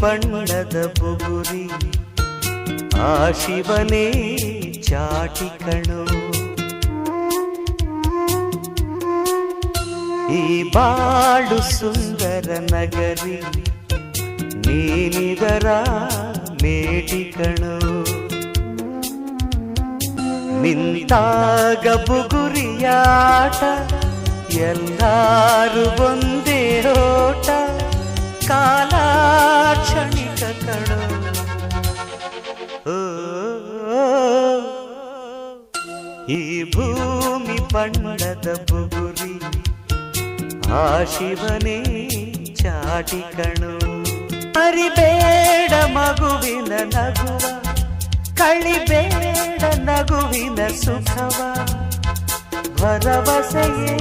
ಬಣ್ಣದ ಬುಗುರಿ ಆ ಶಿವನೇ ಚಾಟಿ ಕಣೋ ಈ ಬಾಳು ಸುಂದರ ನಗರಿ ನೀನಿದರ ಮೇಟಿ ಕಣೋ ನಿಂತಾಗ ಬುಗುರಿಯಾಟ ಎಲ್ಲಾರು ಒಂದೇ ಈ ಭೂಮಿ ಪಣ್ಣದ ಬುಗುರಿ, ಆ ಶಿವನೇ ಚಾಟಿ ಕಣು. ಅರಿಬೇಡ ಮಗುವಿನ ನಗುವ, ಕಳಿಬೇಡ ನಗುವಿನ ಸುಖವ. ಭರವಸೆಯೇ